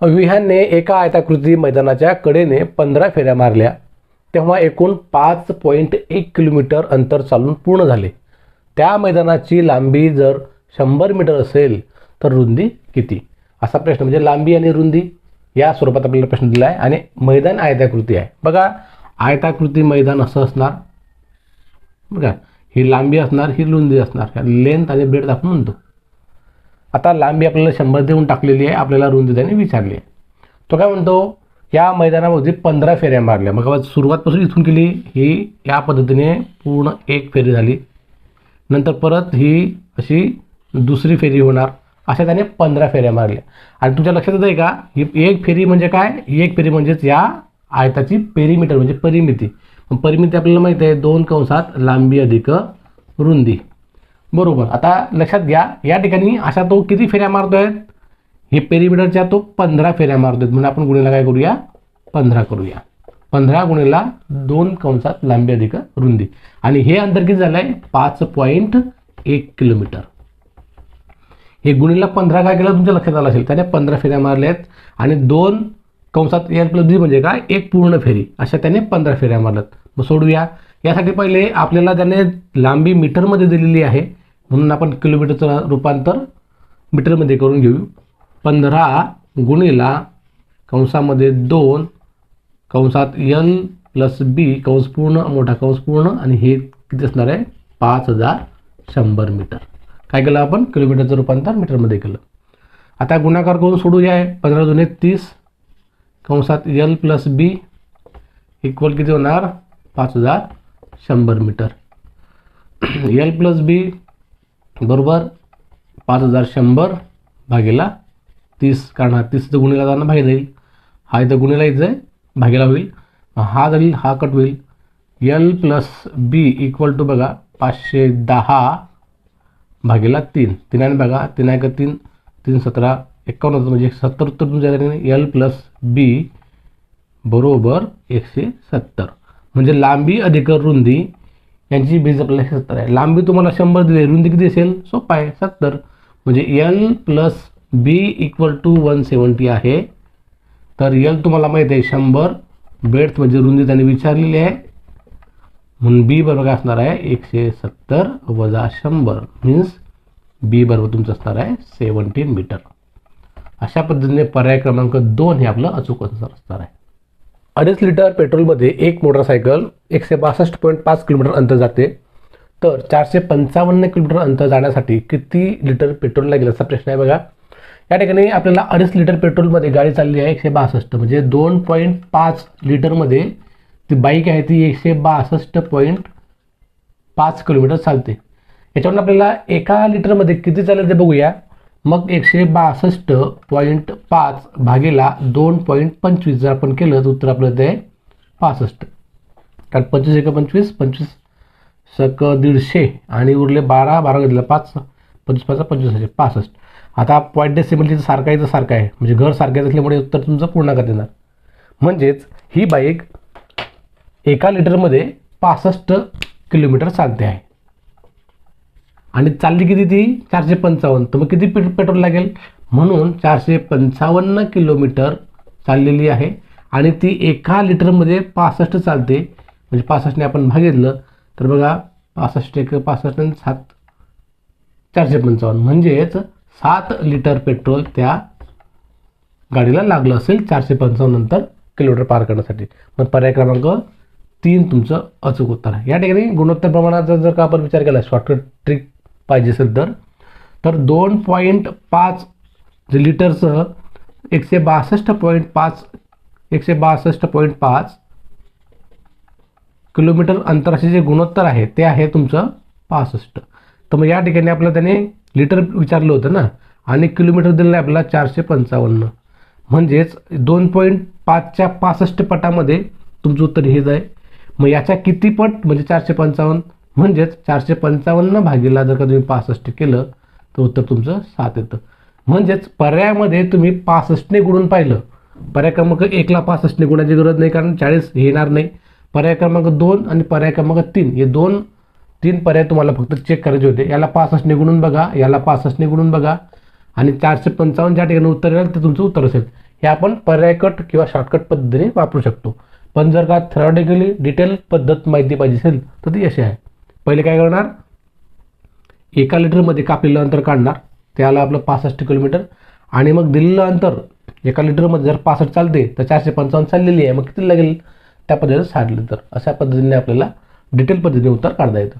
विहानने एका आयताकृती मैदानाच्या कडेने पंधरा फेऱ्या मारल्या. तेव्हा एकूण पाच पॉईंट एक किलोमीटर अंतर चालून पूर्ण झाले. त्या मैदानाची लांबी जर शंभर मीटर असेल तर रुंदी किती? असा प्रश्न म्हणजे लांबी आणि रुंदी या स्वरूपात आपल्याला प्रश्न दिला आहे आणि मैदान आयताकृती आहे. बघा आयताकृती मैदान असं असणार. बघा ही लांबी असणार ही रुंदी असणार. लेंथ आणि ब्रेड आपण म्हणतो. आता लांबी आपल्याला शंभर देऊन टाकलेली आहे आपल्याला रुंदी त्याने विचारली आहे. तो काय म्हणतो या मैदानामध्ये पंधरा फेऱ्या मारल्या. मग सुरुवातपासून इथून केली ही या पद्धतीने पूर्ण एक फेरी झाली. नंतर परत ही अशी दुसरी फेरी होणार. अशा त्याने पंधरा फेऱ्या मारल्या. आणि तुमच्या लक्षात येतं आहे का ही एक फेरी म्हणजे काय? ही एक फेरी म्हणजेच या आयताची पेरीमीटर म्हणजे परिमिती. परिमिती आपल्याला माहीत आहे दोन कंसात लांबी अधिक रुंदी. बरोबर. आता लक्षात घ्या या ठिकाणी अशा तो किती फेऱ्या मारतो आहेत हे पेरिमीटरच्या तो पंधरा फेऱ्या मारतो आहेत म्हणून आपण गुन्हेला काय करूया? पंधरा करूया. पंधरा गुणेला दोन कंसात लांबी अधिक रुंदी. आणि हे अंतर किती झालं आहे पाच पॉईंट एक किलोमीटर हे गुणीला पंधरा काय केलं? तुमच्या लक्षात आलं असेल. त्याने पंधरा फेऱ्या मारल्या आहेत आणि दोन कंसात एल प्लस बी म्हणजे काय? एक पूर्ण फेरी. अशा त्याने पंधरा फेऱ्या मारल्यात. मग सोडूया. यासाठी पहिले आपल्याला त्याने लांबी मीटरमध्ये दिलेली आहे. म्हणून आपण किलोमीटरचं रूपांतर मीटरमध्ये करून घेऊ. पंधरा गुणिला कंसामध्ये दोन कंसात एल प्लस बी कंस पूर्ण मोठा कंस पूर्ण आणि हे किती असणार आहे? पाच हजार शंभर मीटर. काय केलं आपण? किलोमीटरचं रूपांतर मीटरमध्ये केलं. आता गुणाकार करून सोडूया आहे पंधरा जुने तीस कंसात एल प्लस बी इक्वल किती होणार? पाच हजार शंभर मीटर. एल प्लस बी बरोबर? पाच हजार शंभर भागेला तीस कारण हा तीस गुणीला जाणं भागी जाईल हा इथं गुणीला इथं आहे भागेला होईल. हा जाईल हा कट होईल. L plus B equal to बघा पाचशे दहा भागेला तीन. तीन बघा तीन आहे तीन तीन सतरा एकावन्न होतं म्हणजे सत्तर उत्तर तुमच्या एल प्लस बी बरोबर एकशे सत्तर. म्हणजे लांबी अधिक रुंदी यांची बेज आपल्याला सत्तर आहे. लांबी तुम्हाला शंभर दिली रुंदी किती असेल? सोपा आहे सत्तर. म्हणजे L plus B equal to one seventy आहे. तर एल तुम्हाला माहीत आहे शंभर. बेड्स म्हणजे रुंदी त्याने विचारलेली आहे. म्हणून बी बरोबर काय असणार आहे? एकशे सत्तर वजा शंभर. मीन्स बी बरोबर तुमचं असणार आहे सेवन्टीन मीटर अशा पद्धतीने पर्याय क्रमांक दोन हे आपलं अचूक उत्तर असणार आहे. अडीच लिटर पेट्रोलमध्ये एक मोटरसायकल एकशे बासष्ट पॉईंट पाच किलोमीटर अंतर जाते. तर चारशे पंचावन्न किलोमीटर अंतर जाण्यासाठी किती लिटर पेट्रोल लागेल असा प्रश्न आहे बघा. या ठिकाणी आपल्याला अडीच लिटर पेट्रोलमध्ये गाडी चालली आहे एकशे बासष्ट. म्हणजे दोन पॉईंट पाच लिटरमध्ये ती बाईक आहे ती एकशे बासष्ट पॉईंट पाच किलोमीटर चालते. याच्यावरून आपल्याला एका लिटरमध्ये किती चालेल ते बघूया. मग एकशे बासष्ट पॉईंट पाच भागेला दोन पॉईंट पंचवीस जर आपण केलं तर उत्तर आपलं ते पासष्ट. कारण पंचवीस एक पंचवीस पंचवीस सक दीडशे आणि उरले बारा बारा घेतलं पाच पंचवीस पाच पंचवीस पासष्ट. आता पॉईंट डेसिमल तिथं सारखा आहे तर सारखा आहे. म्हणजे घर सारख्याच असल्यामुळे उत्तर तुमचं पूर्ण करता येणार. म्हणजेच ही बाईक एका लिटरमध्ये पासष्ट किलोमीटर चालते आहे. आणि चालली किती ती? चारशे पंचावन्न. तर मग किती पे पेट्रोल लागेल? म्हणून चारशे पंचावन्न किलोमीटर चाललेली आहे. आणि ती एका लिटरमध्ये पासष्ट चालते. म्हणजे पासष्टने आपण भागितलं तर बघा पासष्ट एक पासष्ट सात चारशे पंचावन्न. म्हणजेच सात लिटर पेट्रोल त्या गाडीला लागलं असेल चारशे पंचावन्न नंतर किलोमीटर पार करण्यासाठी. मग पर्याय क्रमांक तीन तुमचं अचूक उत्तर आहे. या ठिकाणी गुणोत्तर प्रमाणाचा जर का आपण विचार केला शॉर्टकट ट्रिक पाहिजे असेल तर. तर दोन पॉईंट पाच लिटरसह एकशे बासष्ट पॉईंट पाच एकशे बासष्ट पॉईंट पाच किलोमीटर अंतराचे जे गुणोत्तर आहे ते आहे तुमचं पासष्ट. तर मग या ठिकाणी आपल्याला त्याने लिटर विचारलं होतं ना आणि किलोमीटर दिलेलं आहे आपल्याला चारशे पंचावन्न. म्हणजेच दोन पॉईंट पाचच्या पासष्ट पटामध्ये तुमचं उत्तर हेच आहे मग याच्या किती पट? म्हणजे चारशे पंचावन्न. म्हणजेच चारशे पंचावन्न भागीला जर का तुम्ही पासष्ट केलं तर उत्तर तुमचं सात येतं. म्हणजेच पर्यायामध्ये तुम्ही पासष्टने गुणून पाहिलं. पर्याय क्रमांक एकला पासष्टने गुणाची गरज नाही कारण चाळीस येणार नाही. पर्याय क्रमांक दोन आणि पर्याय क्रमांक तीन हे दोन तीन पर्याय तुम्हाला फक्त चेक करायचे होते. याला पासष्टने गुणून बघा याला पासष्टने गुणून बघा आणि चारशे पंचावन्न ज्या ठिकाणी उत्तर येणार ते तुमचं उत्तर असेल. हे आपण पर्यायकट किंवा शॉर्टकट पद्धतीने वापरू शकतो. पण जर का थेरॉटिकली डिटेल पद्धत माहिती पाहिजे असेल तर ती अशी आहे. पहिले काय करणार? एका लिटरमध्ये कापलेलं अंतर काढणार. त्याला आपलं पासष्ट किलोमीटर. आणि मग दिलेलं अंतर एका लिटरमध्ये जर पासष्ट चालते तर चारशे पंचावन्न चाललेली आहे. मग किती लागेल? त्या पद्धतीनं साठ लिटर. अशा पद्धतीने आपल्याला डिटेल पद्धतीने उत्तर काढता येतं.